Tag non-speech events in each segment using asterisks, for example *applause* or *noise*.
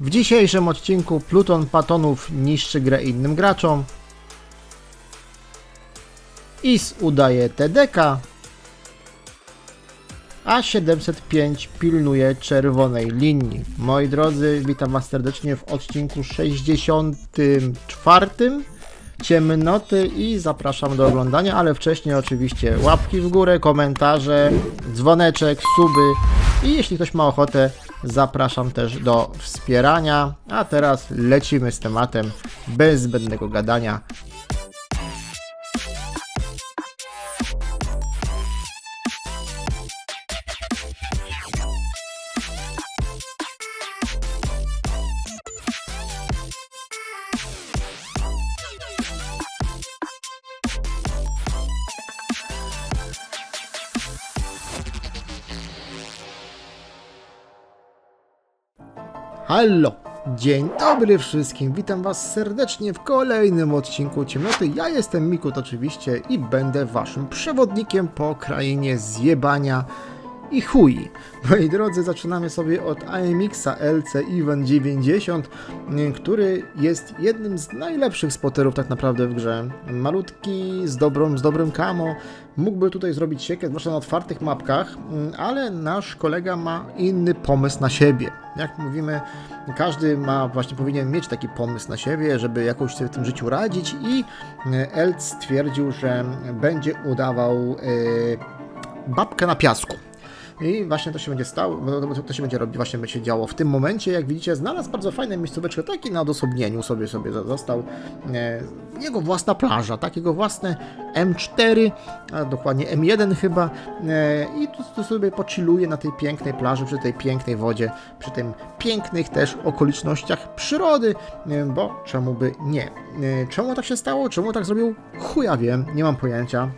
W dzisiejszym odcinku Pluton Patonów niszczy grę innym graczom. Is udaje TDK. A 705 pilnuje czerwonej linii. Moi drodzy, witam Was serdecznie w odcinku 64. Ciemnoty i zapraszam do oglądania, ale wcześniej oczywiście łapki w górę, komentarze, dzwoneczek, suby i jeśli ktoś ma ochotę, zapraszam też do wspierania. A teraz lecimy z tematem bez zbędnego gadania. Hallo! Dzień dobry wszystkim, witam Was serdecznie w kolejnym odcinku Ciemnoty. Ja jestem Mikut oczywiście i będę Waszym przewodnikiem po krainie zjebania i chuj. Moi drodzy, zaczynamy sobie od AMX-a LC Event 90, y, który jest jednym z najlepszych spoterów tak naprawdę w grze. Malutki, z, dobrą, z dobrym kamo, mógłby tutaj zrobić siekę, zwłaszcza na otwartych mapkach, ale nasz kolega ma inny pomysł na siebie. Jak mówimy, każdy ma właśnie powinien mieć taki pomysł na siebie, żeby jakoś sobie w tym życiu radzić i Elc stwierdził, że będzie udawał y, babkę na piasku. I właśnie to się będzie stało, to, się będzie robić, właśnie będzie się działo. W tym momencie, jak widzicie, znalazł bardzo fajną miejscóweczkę, taki na odosobnieniu sobie sobie został e, jego własna plaża, tak, jego własne M4, a dokładnie M1 chyba e, i tu, tu sobie pochilluje na tej pięknej plaży, przy tej pięknej wodzie, przy tym pięknych też okolicznościach przyrody, e, bo czemu by nie. Czemu tak się stało, czemu tak zrobił, chuja wiem, nie mam pojęcia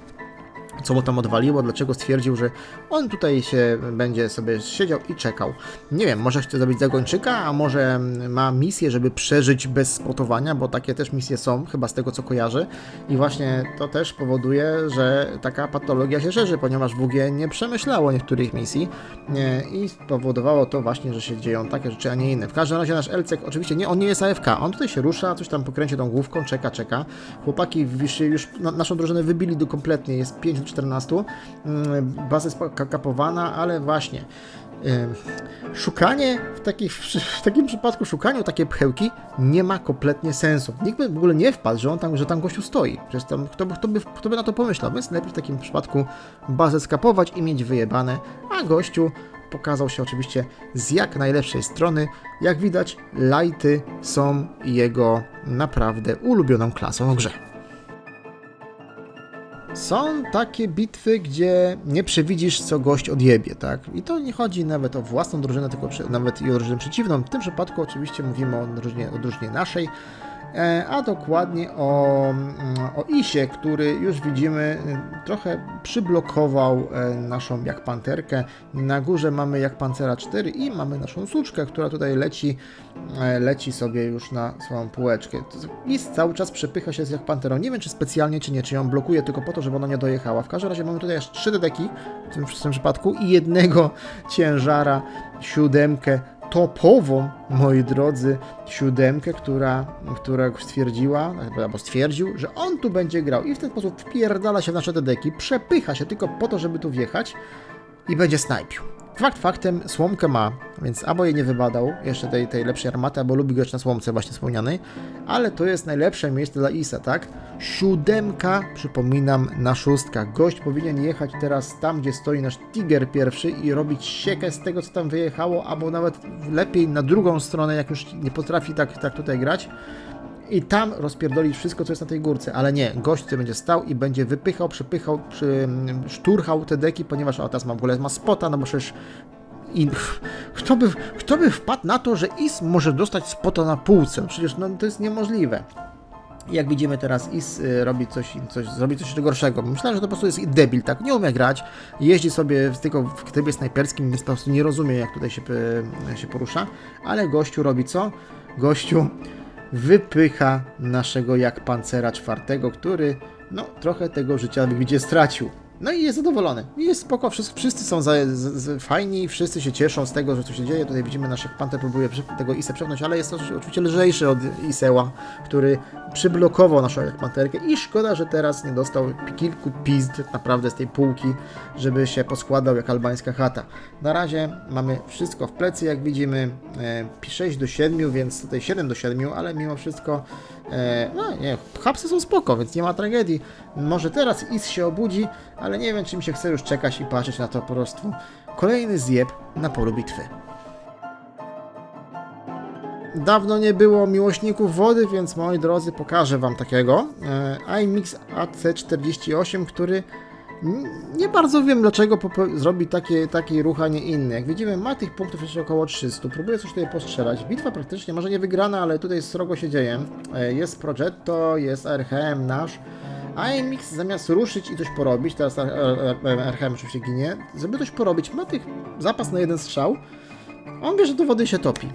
co mu tam odwaliło, dlaczego stwierdził, że on tutaj się będzie sobie siedział i czekał. Nie wiem, może chce zrobić zagończyka, a może ma misję, żeby przeżyć bez spotowania, bo takie też misje są, chyba z tego co kojarzę. I właśnie to też powoduje, że taka patologia się szerzy, ponieważ WG nie przemyślało niektórych misji i spowodowało to właśnie, że się dzieją takie rzeczy, a nie inne. W każdym razie nasz Elcek, oczywiście nie, on nie jest AFK, on tutaj się rusza, coś tam pokręci tą główką, czeka, czeka. Chłopaki już, już na- naszą drużynę wybili do kompletnie, jest 5 do 14. Mm, Baza jest ka- kapowana, ale właśnie. Szukanie w, takich, w takim przypadku, szukaniu takiej pchełki nie ma kompletnie sensu. Nikt by w ogóle nie wpadł, że, on tam, że tam gościu stoi. Przecież tam, kto, by, kto, by, kto by na to pomyślał? Więc lepiej w takim przypadku bazę skapować i mieć wyjebane, a gościu pokazał się oczywiście z jak najlepszej strony. Jak widać, lighty są jego naprawdę ulubioną klasą w grze. Są takie bitwy, gdzie nie przewidzisz, co gość odjebie, tak? I to nie chodzi nawet o własną drużynę, tylko nawet i o drużynę przeciwną. W tym przypadku oczywiście mówimy o drużynie, o drużynie naszej, e, a dokładnie o, mm, o Isie, który już widzimy y, trochę przyblokował e, naszą jak panterkę. Na górze mamy jak pancera 4 i mamy naszą suczkę, która tutaj leci, e, leci sobie już na swoją półeczkę. Is cały czas przepycha się z jak panterą. Nie wiem, czy specjalnie, czy nie, czy ją blokuje tylko po to, żeby ona nie dojechała. W każdym razie mamy tutaj aż trzy dedeki w tym, w tym przypadku i jednego ciężara, siódemkę topową, moi drodzy, siódemkę, która, która stwierdziła, albo stwierdził, że on tu będzie grał i w ten sposób wpierdala się w nasze dedeki, przepycha się tylko po to, żeby tu wjechać i będzie snajpił. Fakt faktem, słomkę ma, więc albo jej nie wybadał, jeszcze tej, tej lepszej armaty, albo lubi grać na słomce właśnie wspomnianej, ale to jest najlepsze miejsce dla Isa, tak? Siódemka, przypominam, na szóstka. Gość powinien jechać teraz tam, gdzie stoi nasz Tiger pierwszy i robić siekę z tego, co tam wyjechało, albo nawet lepiej na drugą stronę, jak już nie potrafi tak, tak tutaj grać i tam rozpierdolić wszystko, co jest na tej górce, ale nie, gość będzie stał i będzie wypychał, przypychał, przy, szturchał te deki, ponieważ o, teraz ma w ogóle ma spota, no bo przecież i *laughs* kto by, kto by wpadł na to, że Is może dostać spota na półce? No Przecież no, to jest niemożliwe. Jak widzimy teraz, Is y, robi coś, coś, zrobi coś jeszcze gorszego. Myślałem, że to po prostu jest debil, tak? Nie umie grać, jeździ sobie tylko w trybie snajperskim, więc po prostu nie rozumie, jak tutaj się, y, się porusza. Ale gościu robi co? Gościu wypycha naszego jak pancera czwartego, który no trochę tego życia w stracił. No i jest zadowolony. Jest spoko, wszyscy, wszyscy są za, z, z, fajni, wszyscy się cieszą z tego, że co się dzieje. Tutaj widzimy, nasz panter próbuje tego Isę przepchnąć, ale jest to oczywiście lżejszy od Iseła, który przyblokował naszą panterkę i szkoda, że teraz nie dostał kilku pizd naprawdę z tej półki, żeby się poskładał jak albańska chata. Na razie mamy wszystko w plecy, jak widzimy, e, 6 do 7, więc tutaj 7 do 7, ale mimo wszystko E, no nie, hapsy są spoko, więc nie ma tragedii. Może teraz Is się obudzi, ale nie wiem, czy mi się chce już czekać i patrzeć na to po prostu. Kolejny zjeb na polu bitwy. Dawno nie było miłośników wody, więc moi drodzy, pokażę wam takiego. E, iMix AC48, który nie bardzo wiem dlaczego zrobi takie, taki ruch, a nie inny. Jak widzimy, ma tych punktów jeszcze około 300. Próbuję coś tutaj postrzelać. Bitwa praktycznie, może nie wygrana, ale tutaj srogo się dzieje. E, Jest Progetto, jest RHM nasz. iMix zamiast ruszyć i coś porobić, teraz R- R- RHM oczywiście ginie, żeby coś porobić, ma tych zapas na jeden strzał, on wie, że do wody się topi.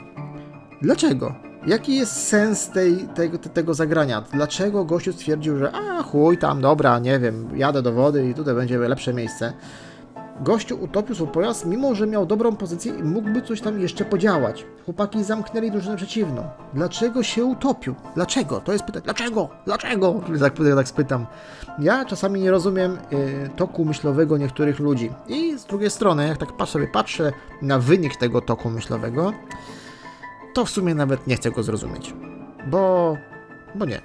Dlaczego? Jaki jest sens tej, tego, te- tego zagrania? Dlaczego gościu stwierdził, że a chuj tam, dobra, nie wiem, jadę do wody i tutaj będzie lepsze miejsce? Gościu utopił swój pojazd, mimo że miał dobrą pozycję i mógłby coś tam jeszcze podziałać. Chłopaki zamknęli drużynę przeciwną. Dlaczego się utopił? Dlaczego? To jest pytanie. Dlaczego? Dlaczego? *laughs* Tak, tak spytam. Ja czasami nie rozumiem y, toku myślowego niektórych ludzi. I z drugiej strony, jak tak sobie patrzę na wynik tego toku myślowego, to w sumie nawet nie chcę go zrozumieć. Bo... bo nie.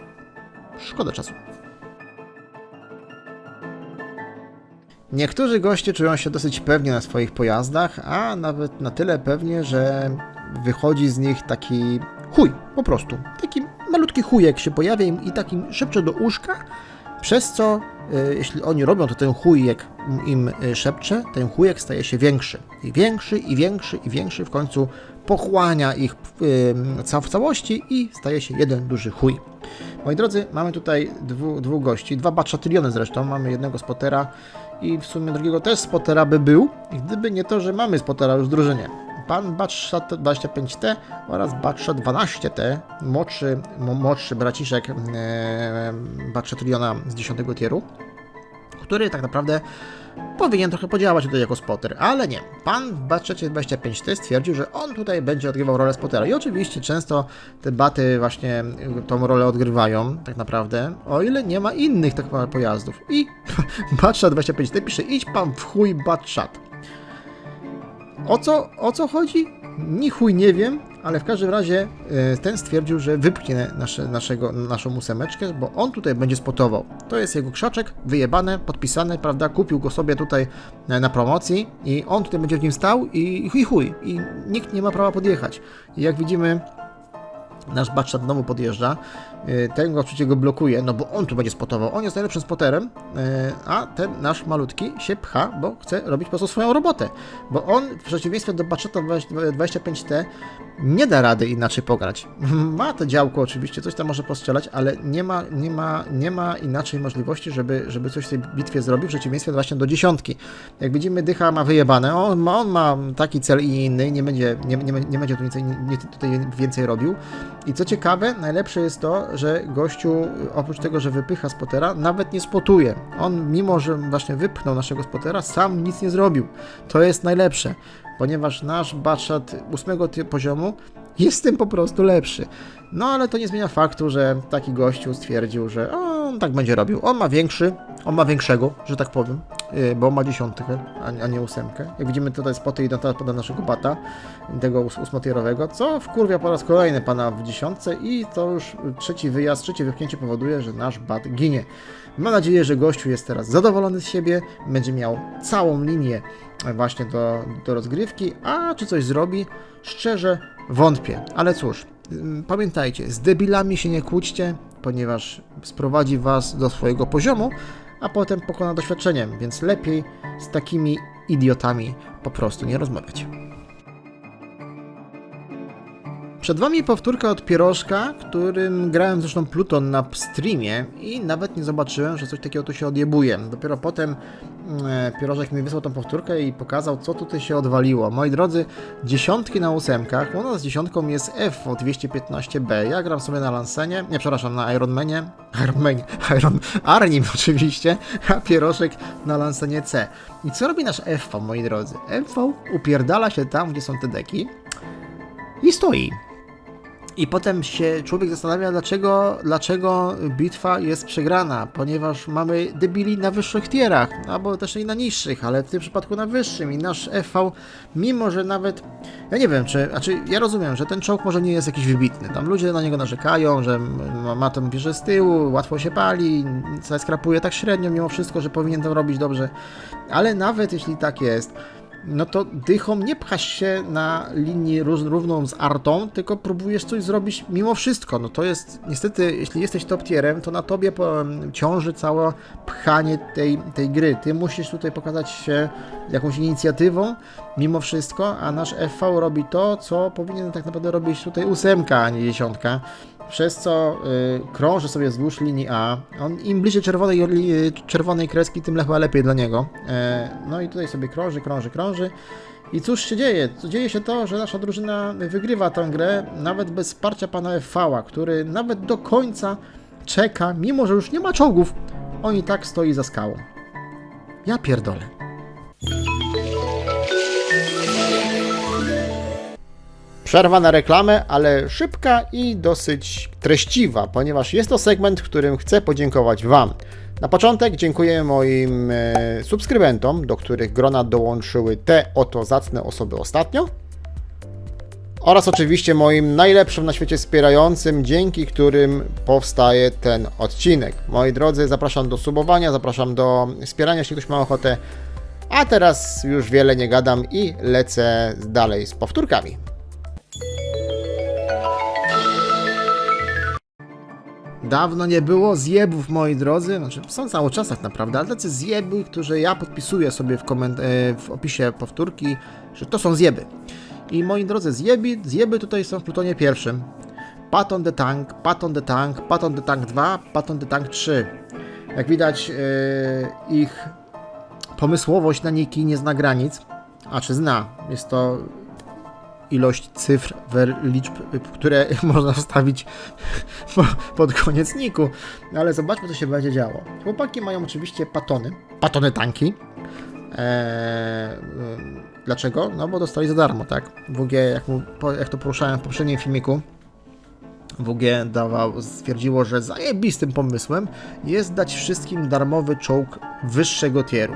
Szkoda czasu. Niektórzy goście czują się dosyć pewnie na swoich pojazdach, a nawet na tyle pewnie, że wychodzi z nich taki chuj, po prostu. Taki malutki chujek się pojawia im i takim szepcze do uszka, przez co, y, jeśli oni robią, to ten chujek im y, szepcze, ten chujek staje się większy. I większy, i większy, i większy, w końcu pochłania ich ca- w całości i staje się jeden duży chuj. Moi drodzy, mamy tutaj dwóch gości, dwa batrzatyliony zresztą, mamy jednego spotera i w sumie drugiego też spotera by był, gdyby nie to, że mamy spotera już w drużynie. Pan Batshot 25T oraz Batshot 12T, młodszy, młodszy braciszek e, Batrzatyliona z 10 tieru, który tak naprawdę powinien trochę podziałać tutaj jako spotter, ale nie. Pan w Batszocie 25T stwierdził, że on tutaj będzie odgrywał rolę spottera. I oczywiście często te baty właśnie tą rolę odgrywają, tak naprawdę, o ile nie ma innych tak pojazdów. I *laughs* Batshot 25T pisze, idź pan w chuj Batshot. O co, o co chodzi? Ni chuj nie wiem, ale w każdym razie e, ten stwierdził, że wypchnie nasze, naszego, naszą ósemeczkę, bo on tutaj będzie spotował. To jest jego krzaczek, wyjebane, podpisane, prawda? Kupił go sobie tutaj e, na promocji i on tutaj będzie w nim stał i chuj chuj. I nikt nie ma prawa podjechać. I jak widzimy, nasz Batchat znowu podjeżdża, ten go oczywiście go blokuje, no bo on tu będzie spotował, on jest najlepszym spoterem, yy, a ten nasz malutki się pcha, bo chce robić po prostu swoją robotę, bo on w przeciwieństwie do Batchata 25T nie da rady inaczej pograć. *laughs* Ma to działko oczywiście, coś tam może postrzelać, ale nie ma, nie ma, nie ma inaczej możliwości, żeby, żeby coś w tej bitwie zrobił, w przeciwieństwie właśnie do dziesiątki. Jak widzimy, Dycha ma wyjebane, on ma, on ma taki cel i inny, nie będzie, nie, nie, nie będzie tu więcej, nie, tutaj więcej robił. I co ciekawe, najlepsze jest to, że gościu oprócz tego, że wypycha spotera, nawet nie spotuje. On, mimo że właśnie wypchnął naszego spotera, sam nic nie zrobił. To jest najlepsze, ponieważ nasz 8 ty- poziomu jest tym po prostu lepszy. No ale to nie zmienia faktu, że taki gościu stwierdził, że on tak będzie robił. On ma większy, on ma większego, że tak powiem, yy, bo ma dziesiątkę, a, nie ósemkę. Jak widzimy tutaj spoty idą teraz pod naszego bata, tego ós- ósmotierowego, co wkurwia po raz kolejny pana w dziesiątce i to już trzeci wyjazd, trzecie wypchnięcie powoduje, że nasz bat ginie. Mam nadzieję, że gościu jest teraz zadowolony z siebie, będzie miał całą linię właśnie do, do rozgrywki, a czy coś zrobi? Szczerze wątpię, ale cóż, ym, pamiętajcie, z debilami się nie kłóćcie, ponieważ sprowadzi was do swojego poziomu, a potem pokona doświadczeniem, więc lepiej z takimi idiotami po prostu nie rozmawiać. Przed wami powtórka od Pierożka, którym grałem zresztą Pluton na streamie i nawet nie zobaczyłem, że coś takiego tu się odjebuje. Dopiero potem e, Pierożek mi wysłał tą powtórkę i pokazał, co tutaj się odwaliło. Moi drodzy, dziesiątki na ósemkach, u nas dziesiątką jest F o 215B. Ja gram sobie na Lansenie, nie przepraszam, na Ironmanie, *laughs* Ironman, Iron, Arnim *laughs* oczywiście, a Pierożek na Lansenie C. I co robi nasz FV, moi drodzy? FV upierdala się tam, gdzie są te deki i stoi. I potem się człowiek zastanawia, dlaczego, dlaczego bitwa jest przegrana, ponieważ mamy debili na wyższych tierach, albo też i na niższych, ale w tym przypadku na wyższym. I nasz FV, mimo że nawet, ja nie wiem, czy, znaczy ja rozumiem, że ten czołg może nie jest jakiś wybitny. Tam ludzie na niego narzekają, że ma, tą bierze z tyłu, łatwo się pali, skrapuje tak średnio mimo wszystko, że powinien to robić dobrze. Ale nawet jeśli tak jest, no to dychą nie pchasz się na linii ró- równą z artą, tylko próbujesz coś zrobić mimo wszystko. No to jest, niestety, jeśli jesteś top tierem, to na tobie ciąży całe pchanie tej, tej gry. Ty musisz tutaj pokazać się jakąś inicjatywą mimo wszystko, a nasz FV robi to, co powinien tak naprawdę robić tutaj ósemka, a nie dziesiątka. Przez co y, krąży sobie wzdłuż linii A. On, Im bliżej czerwonej, li- czerwonej kreski, tym chyba lepiej dla niego. E, no i tutaj sobie krąży, krąży, krąży. I cóż się dzieje? Dzieje się to, że nasza drużyna wygrywa tę grę nawet bez wsparcia pana FV, który nawet do końca czeka, mimo że już nie ma czołgów. On i tak stoi za skałą. Ja pierdolę. Przerwa na reklamę, ale szybka i dosyć treściwa, ponieważ jest to segment, którym chcę podziękować Wam. Na początek dziękuję moim e, subskrybentom, do których grona dołączyły te oto zacne osoby ostatnio. Oraz oczywiście moim najlepszym na świecie wspierającym, dzięki którym powstaje ten odcinek. Moi drodzy, zapraszam do subowania, zapraszam do wspierania, jeśli ktoś ma ochotę. A teraz już wiele nie gadam i lecę dalej z powtórkami. Dawno nie było zjebów, moi drodzy. Znaczy, są cały czas tak naprawdę, ale tacy zjeby, które ja podpisuję sobie w, koment- e, w opisie powtórki, że to są zjeby. I moi drodzy, zjeby, zjeby tutaj są w Plutonie pierwszym. Patton the Tank, Patton the Tank, Patton the Tank 2, Patton the Tank 3. Jak widać, e, ich pomysłowość na niki nie zna granic. A czy zna? Jest to ilość cyfr, wer, liczb, które *laughs* można wstawić pod koniec niku. No ale zobaczmy, co się będzie działo. Chłopaki mają oczywiście patony, patony tanki. Eee, dlaczego? No bo dostali za darmo, tak? WG, jak, mu, jak to poruszałem w poprzednim filmiku, WG dawał, stwierdziło, że zajebistym pomysłem jest dać wszystkim darmowy czołg wyższego tieru.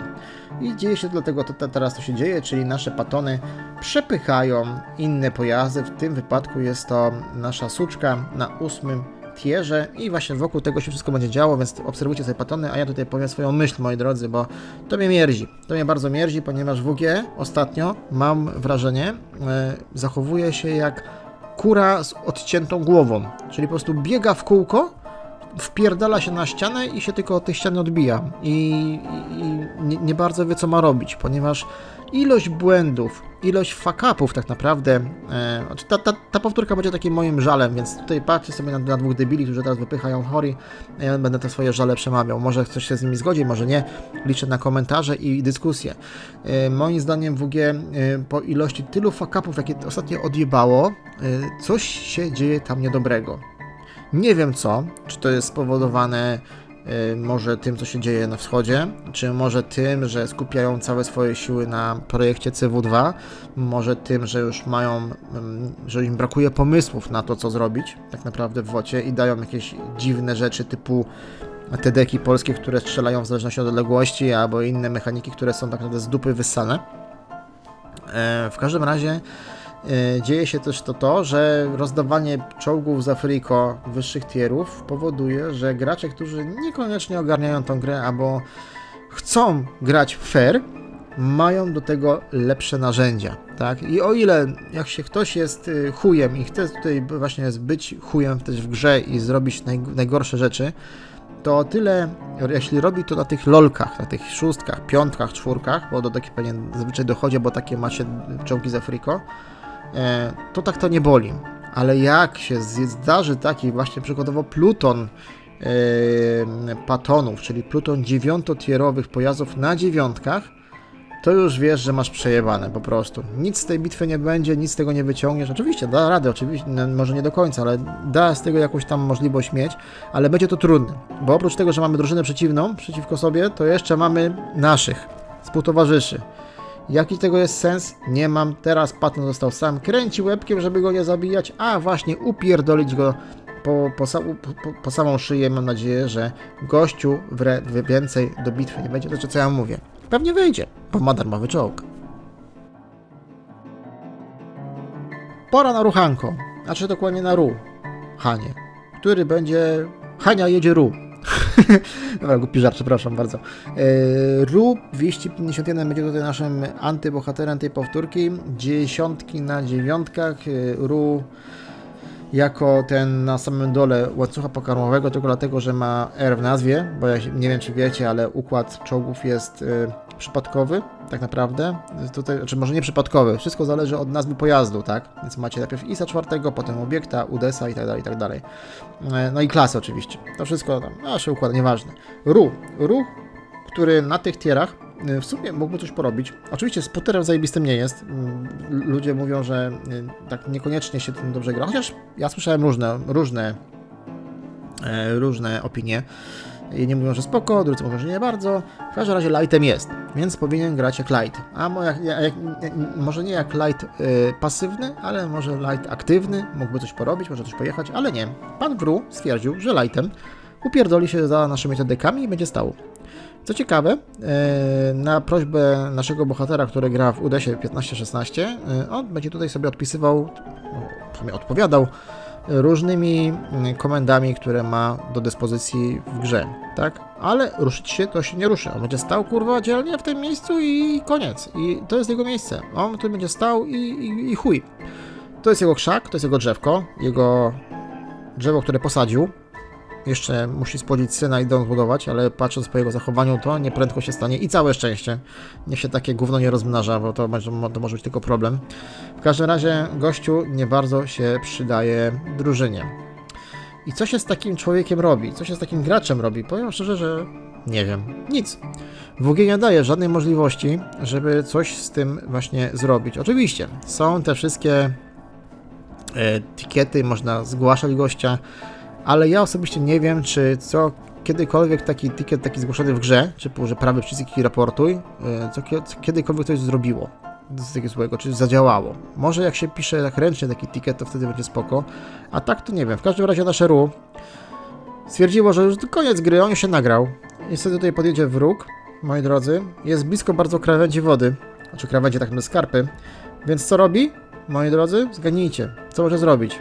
I dzieje się dlatego, to, to teraz to się dzieje, czyli nasze patony przepychają inne pojazdy. W tym wypadku jest to nasza suczka na ósmym tierze i właśnie wokół tego się wszystko będzie działo, więc obserwujcie sobie patony, a ja tutaj powiem swoją myśl, moi drodzy, bo to mnie mierzi. To mnie bardzo mierzi, ponieważ WG ostatnio, mam wrażenie, e, zachowuje się jak kura z odciętą głową, czyli po prostu biega w kółko, wpierdala się na ścianę i się tylko od tej ściany odbija. I, i nie, nie bardzo wie, co ma robić, ponieważ ilość błędów, ilość fuck-upów tak naprawdę, e, znaczy ta, ta, ta powtórka będzie takim moim żalem, więc tutaj patrzę sobie na, na dwóch debili, którzy teraz wypychają chory, a ja będę te swoje żale przemawiał. Może ktoś się z nimi zgodzi, może nie. Liczę na komentarze i dyskusje. E, moim zdaniem WG e, po ilości tylu fuck-upów, jakie ostatnio odjebało, e, coś się dzieje tam niedobrego. Nie wiem co, czy to jest spowodowane może tym, co się dzieje na wschodzie, czy może tym, że skupiają całe swoje siły na projekcie CW2, może tym, że już mają, ym, że im brakuje pomysłów na to, co zrobić tak naprawdę w wocie i dają jakieś dziwne rzeczy typu te deki polskie, które strzelają w zależności od odległości, albo inne mechaniki, które są tak naprawdę z dupy wyssane. E, W każdym razie dzieje się też to, to, że rozdawanie czołgów z Afriko wyższych tierów powoduje, że gracze, którzy niekoniecznie ogarniają tą grę albo chcą grać fair, mają do tego lepsze narzędzia, tak? I o ile jak się ktoś jest y, chujem i chce tutaj właśnie być chujem też w grze i zrobić naj, najgorsze rzeczy, to o tyle, jeśli robi to na tych lolkach, na tych szóstkach, piątkach, czwórkach, bo do takich pewnie zazwyczaj dochodzi, bo takie macie czołgi z Afriko, e, to tak to nie boli. ale jak się zdarzy taki właśnie przykładowo pluton yy, patonów, czyli pluton dziewiątotierowych pojazdów na dziewiątkach, to już wiesz, że masz przejebane po prostu. Nic z tej bitwy nie będzie, nic z tego nie wyciągniesz. Oczywiście da radę, oczywiście, no, może nie do końca, ale da z tego jakąś tam możliwość mieć, ale będzie to trudne, bo oprócz tego, że mamy drużynę przeciwną przeciwko sobie, to jeszcze mamy naszych współtowarzyszy. Jaki tego jest sens? Nie mam. Teraz Patton został sam. Kręci łebkiem, żeby go nie zabijać, a właśnie upierdolić go po, po, po, po, samą szyję. Mam nadzieję, że gościu wre, więcej do bitwy nie będzie. To znaczy, co ja mówię? Pewnie wyjdzie, bo ma darmowy czołg. Pora na ruchanko, znaczy dokładnie na ru, Hanie, który będzie... Hania jedzie ru. Dobra, głupi żart, przepraszam bardzo. E, Ru 251 będzie tutaj naszym antybohaterem tej powtórki. Dziesiątki na dziewiątkach. E, Ru jako ten na samym dole łańcucha pokarmowego, tylko dlatego, że ma R w nazwie, bo ja nie wiem czy wiecie, ale układ czołgów jest e, przypadkowy, tak naprawdę. Tutaj, znaczy może nie przypadkowy, wszystko zależy od nazwy pojazdu, tak? Więc macie najpierw ISA czwartego, potem obiekta, UDESA i tak dalej, i tak dalej. E, No i klasy oczywiście. To wszystko tam, nasze układ, nieważne. Ruch. Ruch, który na tych tierach y, w sumie mógłby coś porobić. Oczywiście spoterem zajebistym nie jest. Mm, Ludzie mówią, że y, tak niekoniecznie się tym dobrze gra, chociaż ja słyszałem różne, różne, e, różne opinie. Jedni mówią, że spoko, drudzy mówią, że nie bardzo. W każdym razie lightem jest, więc powinien grać jak light. A mo- jak, może nie jak light y, pasywny, ale może light aktywny, mógłby coś porobić, może coś pojechać, ale nie. Pan Wru stwierdził, że lightem upierdoli się za naszymi TDK-ami i będzie stał. Co ciekawe, e, na prośbę naszego bohatera, który gra w UDESie 15-16, e, on będzie tutaj sobie odpisywał, no, w sumie odpowiadał różnymi mm, komendami, które ma do dyspozycji w grze, tak? Ale ruszyć się to się nie ruszy. On będzie stał kurwa dzielnie w tym miejscu i koniec. I to jest jego miejsce. On tu będzie stał i, i, i chuj. To jest jego krzak, to jest jego drzewko, jego drzewo, które posadził. Jeszcze musi spłodzić syna i dom zbudować, ale patrząc po jego zachowaniu, to nieprędko się stanie i całe szczęście. Niech się takie gówno nie rozmnaża, bo to, może- to może być tylko problem. W każdym razie gościu nie bardzo się przydaje drużynie. I co się z takim człowiekiem robi? Co się z takim graczem robi? Powiem szczerze, że nie wiem. Nic. WG nie daje żadnej możliwości, żeby coś z tym właśnie zrobić. Oczywiście, są te wszystkie e, etykiety, można zgłaszać gościa, ale ja osobiście nie wiem, czy co kiedykolwiek taki ticket taki zgłoszony w grze, typu, że prawy przycisk i raportuj, e, co, kie- co kiedykolwiek coś zrobiło z takiego złego, czy zadziałało. Może jak się pisze tak ręcznie taki ticket, to wtedy będzie spoko, a tak to nie wiem. W każdym razie nasze RU stwierdziło, że już koniec gry, on już się nagrał. Niestety tutaj podjedzie wróg, moi drodzy. Jest blisko bardzo krawędzi wody, znaczy krawędzi tak naprawdę skarpy, więc co robi? Moi drodzy, zgadnijcie, co może zrobić?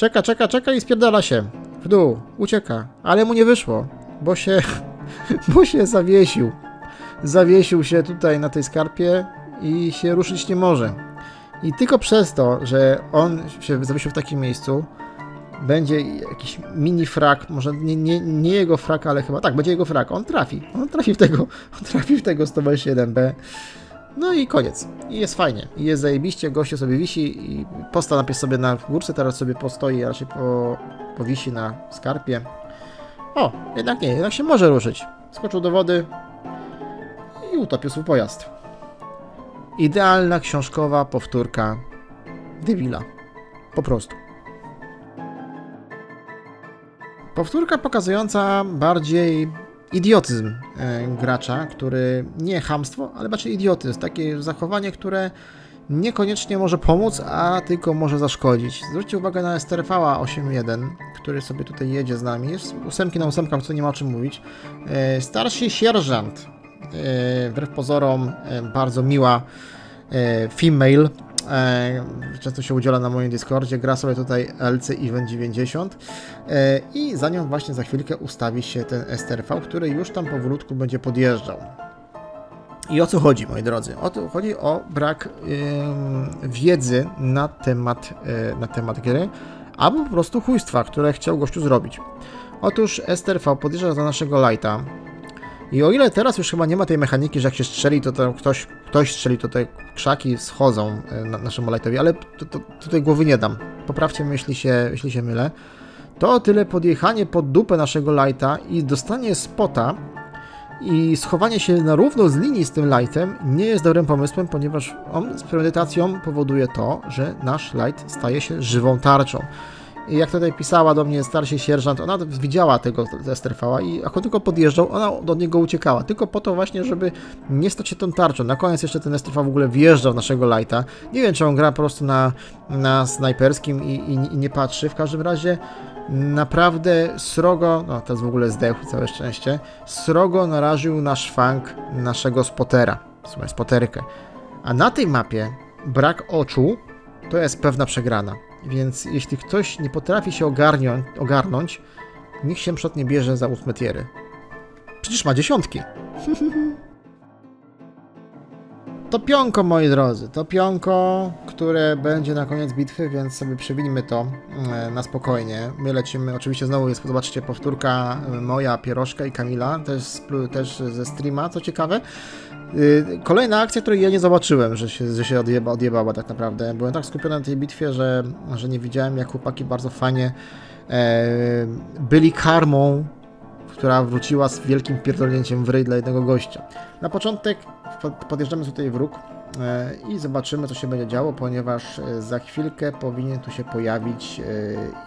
Czeka, czeka, czeka i spierdala się. W dół, ucieka. Ale mu nie wyszło, bo się, *laughs* bo się zawiesił. Zawiesił się tutaj na tej skarpie i się ruszyć nie może. I tylko przez to, że on się zawiesił w takim miejscu, będzie jakiś mini frak, może nie, nie, nie jego frak, ale chyba tak, będzie jego frak. On trafi. On trafi w tego, *laughs* on trafi w tego 121B. No i koniec. I jest fajnie. I jest zajebiście, goście sobie wisi i posta najpierw sobie na górce, teraz sobie postoi, a raczej po, powisi na skarpie. O, jednak nie, jednak się może ruszyć. Skoczył do wody i utopił swój pojazd. Idealna książkowa powtórka Devila. Po prostu. Powtórka pokazująca bardziej idiotyzm e, gracza, który nie hamstwo, ale bardziej idiotyzm. Takie zachowanie, które niekoniecznie może pomóc, a tylko może zaszkodzić. Zwróćcie uwagę na STRV 8.1, który sobie tutaj jedzie z nami. Jest ósemki na ósemkach, co nie ma o czym mówić. E, starszy sierżant, e, wbrew pozorom bardzo miła female, często się udziela na moim Discordzie, gra sobie tutaj LC Event 90 e, i za nią właśnie za chwilkę ustawi się ten STRV, który już tam powolutku będzie podjeżdżał. I o co chodzi, moi drodzy? O to chodzi o brak ym, wiedzy na temat, y, na temat gry, albo po prostu chujstwa, które chciał gościu zrobić. Otóż STRV podjeżdża za naszego lighta, I o ile teraz już chyba nie ma tej mechaniki, że jak się strzeli, to, to ktoś, ktoś strzeli, to te krzaki schodzą e, na, naszemu lightowi, ale to, to, tutaj głowy nie dam. Poprawcie mnie, jeśli się, jeśli się mylę. To o tyle podjechanie pod dupę naszego lighta i dostanie spota i schowanie się na równo z linii z tym lightem nie jest dobrym pomysłem, ponieważ on z premedytacją powoduje to, że nasz light staje się żywą tarczą. I jak tutaj pisała do mnie starszy sierżant, ona widziała tego Esterfała i jak on tylko podjeżdżał, ona do niego uciekała. Tylko po to właśnie, żeby nie stać się tą tarczą. Na koniec jeszcze ten Esterfał w ogóle wjeżdżał w naszego lighta. Nie wiem, czy on gra po prostu na, na snajperskim i, i, i nie patrzy. W każdym razie naprawdę srogo, no teraz w ogóle zdechł, całe szczęście, srogo naraził na szwank naszego spotera, w sumie spoterkę. A na tej mapie brak oczu to jest pewna przegrana. Więc jeśli ktoś nie potrafi się ogarnią, ogarnąć, niech się przed nie bierze za ósmetiery. Przecież ma dziesiątki. *laughs* To pionko, moi drodzy, to pionko, które będzie na koniec bitwy, więc sobie przewinimy to e, na spokojnie. My lecimy, oczywiście znowu jest, zobaczcie, powtórka e, moja, Pierożka i Kamila, też, też ze streama, co ciekawe. Y, Kolejna akcja, której ja nie zobaczyłem, że się, że się odjeba, odjebała tak naprawdę. Byłem tak skupiony na tej bitwie, że, że nie widziałem, jak chłopaki bardzo fajnie e, byli karmą, która wróciła z wielkim pierdolnięciem w ryj dla jednego gościa. Na początek pod- podjeżdżamy tutaj wróg e, i zobaczymy, co się będzie działo, ponieważ e, za chwilkę powinien tu się pojawić e,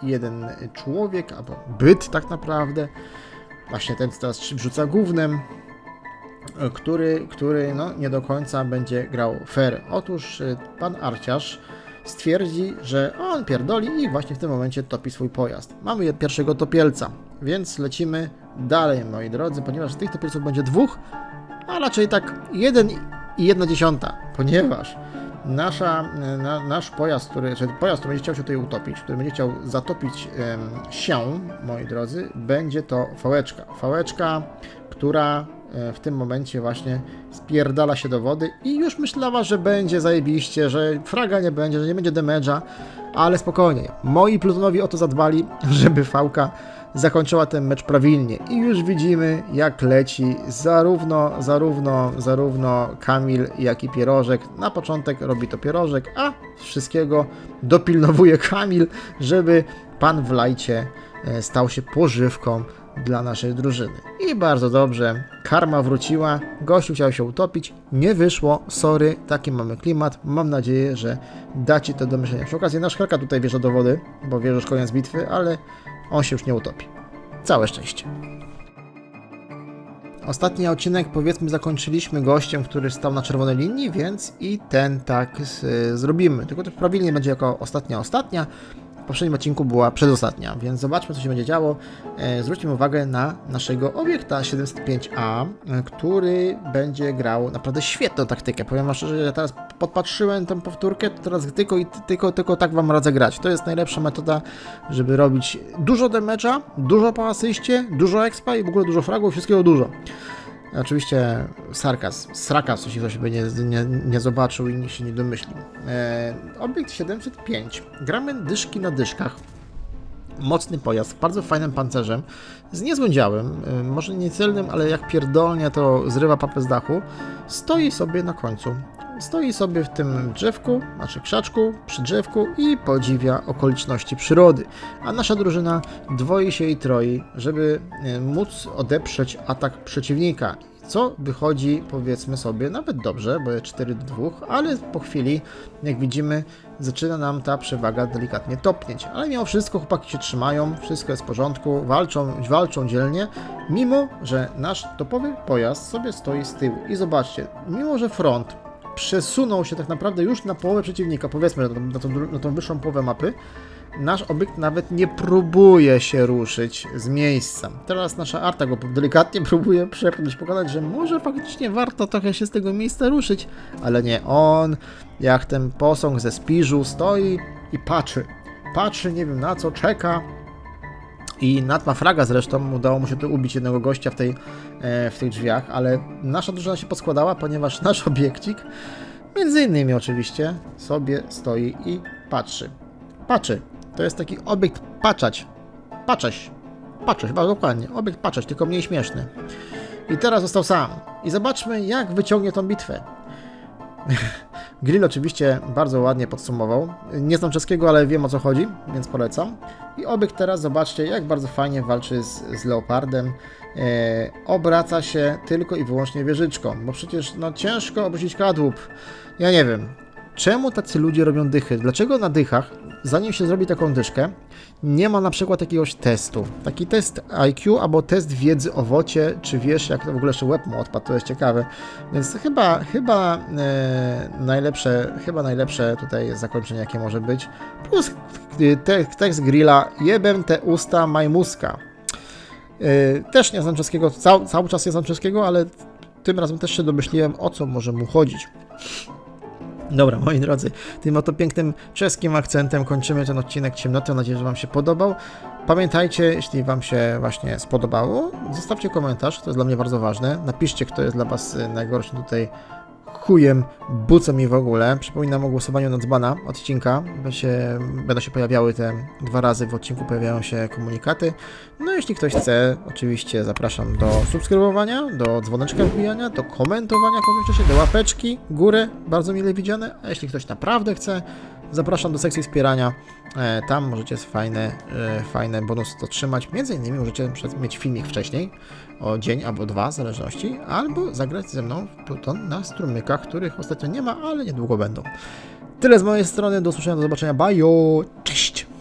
jeden człowiek, albo byt tak naprawdę. Właśnie ten, co teraz wrzuca głównym, który, który no, nie do końca będzie grał fair. Otóż e, pan Arciarz stwierdzi, że on pierdoli i właśnie w tym momencie topi swój pojazd. Mamy pierwszego topielca, więc lecimy dalej, moi drodzy, ponieważ tych topielców będzie dwóch, a raczej tak jeden i jedna dziesiąta, ponieważ nasza, na, nasz pojazd, który, czy pojazd, który będzie chciał się tutaj utopić, który będzie chciał zatopić em, się, moi drodzy, będzie to fałeczka. Fałeczka, która w tym momencie właśnie spierdala się do wody i już myślała, że będzie zajebiście, że fraga nie będzie, że nie będzie damage'a, ale spokojnie. Moi plutonowi o to zadbali, *laughs* żeby fałka zakończyła ten mecz prawilnie i już widzimy jak leci zarówno, zarówno, zarówno Kamil jak i Pierożek. Na początek robi to Pierożek, a wszystkiego dopilnowuje Kamil, żeby pan w lajcie e, stał się pożywką dla naszej drużyny. I bardzo dobrze, karma wróciła, gościu chciał się utopić, nie wyszło, sorry, taki mamy klimat, mam nadzieję, że dacie to do myślenia. Przy okazji nasz Helka tutaj wjeżdża do wody, bo wie, że już koniec bitwy, ale on się już nie utopi. Całe szczęście. Ostatni odcinek powiedzmy zakończyliśmy gościem, który stał na czerwonej linii, więc i ten tak z, zrobimy. Tylko to prawidłnie będzie jako ostatnia ostatnia. W poprzednim odcinku była przedostatnia, więc zobaczmy co się będzie działo. E, zwróćmy uwagę na naszego obiekta 705A, e, który będzie grał naprawdę świetną taktykę. Powiem wam szczerze, że ja teraz podpatrzyłem tę powtórkę, to teraz tylko i tylko, tylko tak wam radzę grać. To jest najlepsza metoda, żeby robić dużo damage'a, dużo po asyście, dużo expa i w ogóle dużo fragów, wszystkiego dużo. Oczywiście sarkaz, srakas, jeśli ktoś by nie, nie, nie zobaczył i się nie domyślił. E, obiekt 705. Gramy dyszki na dyszkach. Mocny pojazd, bardzo fajnym pancerzem, z niezłym działem, e, może nie celnym, ale jak pierdolnie to zrywa papę z dachu. Stoi sobie na końcu. Stoi sobie w tym drzewku, znaczy krzaczku, przy drzewku i podziwia okoliczności przyrody. A nasza drużyna dwoi się i troi, żeby e, móc odeprzeć atak przeciwnika. Co wychodzi, powiedzmy sobie, nawet dobrze, bo jest 4 do 2, ale po chwili, jak widzimy, zaczyna nam ta przewaga delikatnie topnieć. Ale mimo wszystko chłopaki się trzymają, wszystko jest w porządku, walczą, walczą dzielnie, mimo że nasz topowy pojazd sobie stoi z tyłu. I zobaczcie, mimo że front przesunął się tak naprawdę już na połowę przeciwnika, powiedzmy na tą, na tą, na tą wyższą połowę mapy, nasz obiekt nawet nie próbuje się ruszyć z miejsca. Teraz nasza arta go delikatnie *laughs* próbuje przepchnąć, pokazać, że może faktycznie warto trochę się z tego miejsca ruszyć, ale nie, on jak ten posąg ze spiżu stoi i patrzy. Patrzy, nie wiem na co, czeka. I Natma Fraga zresztą udało mu się tu ubić jednego gościa w, tej, e, w tych drzwiach, ale nasza drużyna się poskładała, ponieważ nasz *laughs* obiekcik, między innymi oczywiście, sobie stoi i patrzy. Patrzy. To jest taki obiekt patrzać. Patrzeć. Patrzeć, chyba dokładnie. Obiekt patrzeć, tylko mniej śmieszny. I teraz został sam. I zobaczmy, jak wyciągnie tą bitwę. *laughs* Grill oczywiście bardzo ładnie podsumował. Nie znam czeskiego, ale wiem o co chodzi, więc polecam. I obyk teraz zobaczcie, jak bardzo fajnie walczy z, z leopardem. E, obraca się tylko i wyłącznie wieżyczką, bo przecież no, ciężko obrócić kadłub. Ja nie wiem, czemu tacy ludzie robią dychy? Dlaczego na dychach, zanim się zrobi taką dyszkę, nie ma na przykład jakiegoś testu? Taki test IQ albo test wiedzy o wocie, czy wiesz, jak to w ogóle jeszcze łeb mu odpadł, to jest ciekawe. Więc chyba, chyba e, najlepsze, chyba najlepsze tutaj zakończenie, jakie może być. Plus e, te, tekst grilla, jebem te usta majmuska. E, też nie znam czeskiego, cał, cały czas nie znam czeskiego, ale tym razem też się domyśliłem, o co może mu chodzić. Dobra, moi drodzy, tym oto pięknym czeskim akcentem kończymy ten odcinek Ciemnoty. Mam nadzieję, że Wam się podobał. Pamiętajcie, jeśli Wam się właśnie spodobało, zostawcie komentarz, to jest dla mnie bardzo ważne. Napiszcie, kto jest dla Was y, najgorszym tutaj chujem, bucem i w ogóle. Przypominam o głosowaniu na dzbana odcinka. Się, będą się pojawiały te dwa razy w odcinku, pojawiają się komunikaty. No jeśli ktoś chce, oczywiście zapraszam do subskrybowania, do dzwoneczka wbijania, do komentowania w pewnym czasie, do łapeczki, górę, bardzo mile widziane. A jeśli ktoś naprawdę chce, zapraszam do sekcji wspierania. E, Tam możecie fajne, e, fajne bonusy otrzymać. Między innymi możecie mieć filmik wcześniej, o dzień albo dwa, w zależności, albo zagrać ze mną w Pluton na strumykach, których ostatnio nie ma, ale niedługo będą. Tyle z mojej strony, do usłyszenia, do zobaczenia, bye, cześć!